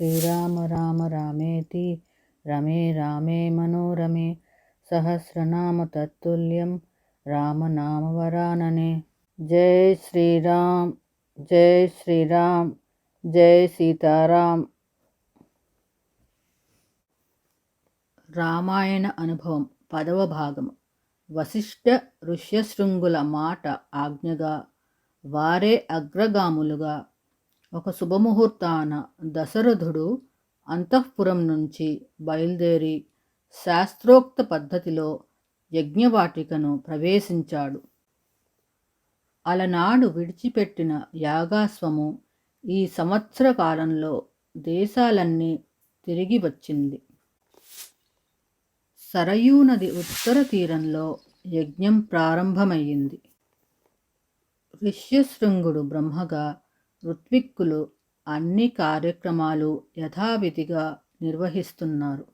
శ్రీరామ రామ రామేతి రమే రామే మనోరమే సహస్రనామ తత్తుల్యం రామనామవరాననే జై శ్రీరామ్ జై శ్రీరామ్ జై సీతారాం రామాయణ అనుభవం పదవ భాగము వశిష్ఠ ఋష్యశృంగుల మాట ఆజ్ఞగా వారే అగ్రగాములుగా ఒక శుభముహూర్తాన దశరథుడు అంతఃపురం నుంచి బయలుదేరి శాస్త్రోక్త పద్ధతిలో యజ్ఞవాటికను ప్రవేశించాడు. అలనాడు విడిచిపెట్టిన యాగాస్వము ఈ సంవత్సర కాలంలో దేశాలన్నీ తిరిగి వచ్చింది సరయూ నది ఉత్తర తీరంలో యజ్ఞం ప్రారంభమయ్యింది. ఋష్యశృంగుడు బ్రహ్మగా ఋత్విక్కులు అన్ని కార్యక్రమాలు యథావిధిగా నిర్వహిస్తున్నారు.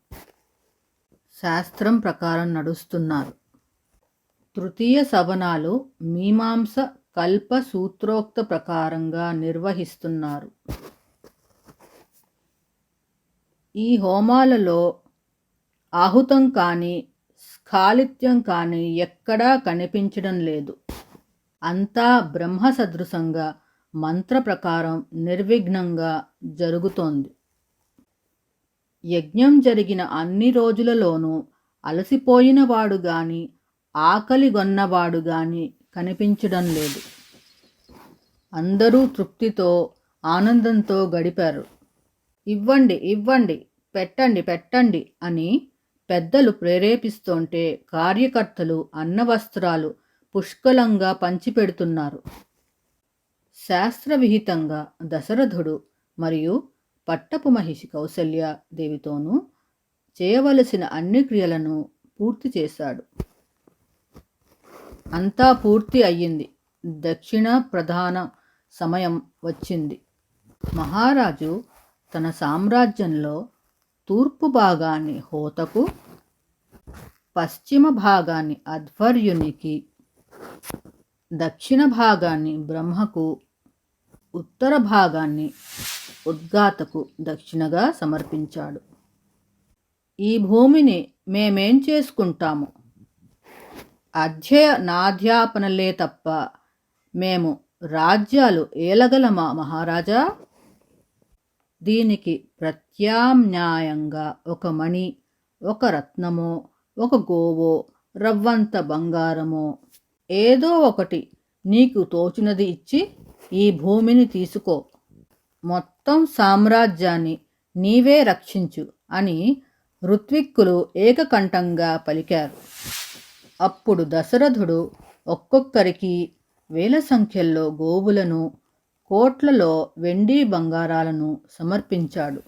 శాస్త్రం ప్రకారం నడుస్తున్నారు. తృతీయ సవనాలు మీమాంస కల్ప సూత్రోక్త ప్రకారంగా నిర్వహిస్తున్నారు. ఈ హోమాలలో ఆహుతం కానీ స్ఖాళిత్యం కానీ ఎక్కడా కనిపించడం లేదు. అంతా బ్రహ్మ సదృశంగా మంత్ర ప్రకారం నిర్విఘ్నంగా జరుగుతోంది. యజ్ఞం జరిగిన అన్ని రోజులలోనూ అలసిపోయినవాడు గాని ఆకలిగొన్నవాడు గాని కనిపించడం లేదు. అందరూ తృప్తితో ఆనందంతో గడిపారు. ఇవ్వండి ఇవ్వండి పెట్టండి పెట్టండి అని పెద్దలు ప్రేరేపిస్తుంటే కార్యకర్తలు అన్నవస్త్రాలు పుష్కలంగా పంచిపెడుతున్నారు. శాస్త్రవిహితంగా దశరథుడు మరియు పట్టపు మహిషి కౌసల్య దేవితోనూ చేయవలసిన అన్ని క్రియలను పూర్తి చేశాడు. అంతా పూర్తి అయ్యింది. దక్షిణ ప్రధాన సమయం వచ్చింది. మహారాజు తన సామ్రాజ్యంలో తూర్పు భాగాన్ని హోతకు పశ్చిమ భాగాన్ని అధ్వర్యునికి దక్షిణ భాగాన్ని బ్రహ్మకు ఉత్తర భాగాన్ని ఉద్గాతకు దక్షిణగా సమర్పించాడు. ఈ భూమిని మేమేం చేసుకుంటాము? అధ్యయనాధ్యాపనలే తప్ప మేము రాజ్యాలు ఏలగలమా మహారాజా? దీనికి ప్రత్యామ్నాయంగా ఒక మణి ఒక రత్నమో ఒక గోవో రవ్వంత బంగారమో ఏదో ఒకటి నీకు తోచినది ఇచ్చి ఈ భూమిని తీసుకో. మొత్తం సామ్రాజ్యాన్ని నీవే రక్షించు అని ఋత్విక్కులు ఏకకంఠంగా పలికారు. అప్పుడు దశరథుడు ఒక్కొక్కరికి వేల సంఖ్యల్లో గోవులను కోట్లలో వెండి బంగారాలను సమర్పించాడు.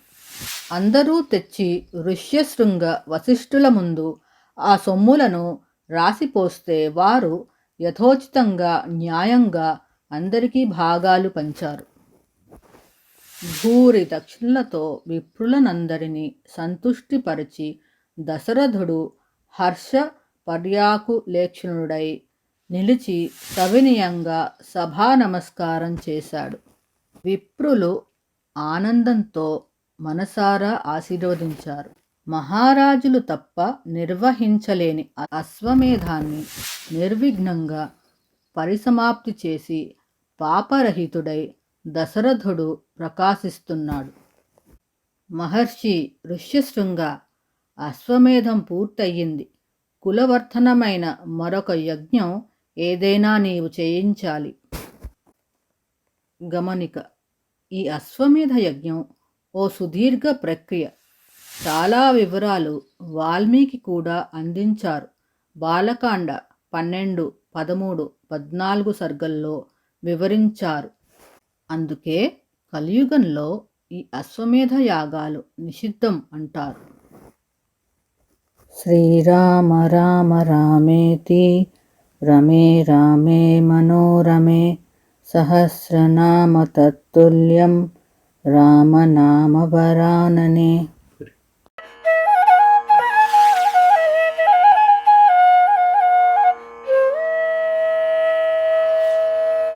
అందరూ తెచ్చి ఋష్యశృంగ వశిష్ఠుల ముందు ఆ సొమ్ములను రాసిపోస్తే వారు యథోచితంగా న్యాయంగా అందరికీ భాగాలు పంచారు. భూరి దక్షిణలతో విప్రులనందరినీ సంతుష్టిపరిచి దశరథుడు హర్ష పర్యాకులేక్షణుడై నిలిచి సవినయంగా సభా నమస్కారం చేశాడు. విప్రులు ఆనందంతో మనసారా ఆశీర్వదించారు. మహారాజులు తప్ప నిర్వహించలేని అశ్వమేధాన్ని నిర్విఘ్నంగా పరిసమాప్తి చేసి పాపరహితుడై దశరథుడు ప్రకాశిస్తున్నాడు. మహర్షి ఋష్యశృంగ అశ్వమేధం పూర్తయింది. కులవర్ధనమైన మరొక యజ్ఞం ఏదైనా నీవు చేయించాలి. గమనిక ఈ అశ్వమేధ యజ్ఞం ఓ సుదీర్ఘ ప్రక్రియ. చాలా వివరాలు వాల్మీకి కూడా అందించారు. బాలకాండ పన్నెండు పదమూడు పద్నాలుగు సర్గల్లో వివరించారు. అందుకే కలియుగంలో ఈ అశ్వమేధ యాగాలు నిషిద్ధం అంటారు. శ్రీరామ రామ రామేతి రమే రామే మనోరమే సహస్రనామ తత్తుల్యం రామనామవరాననే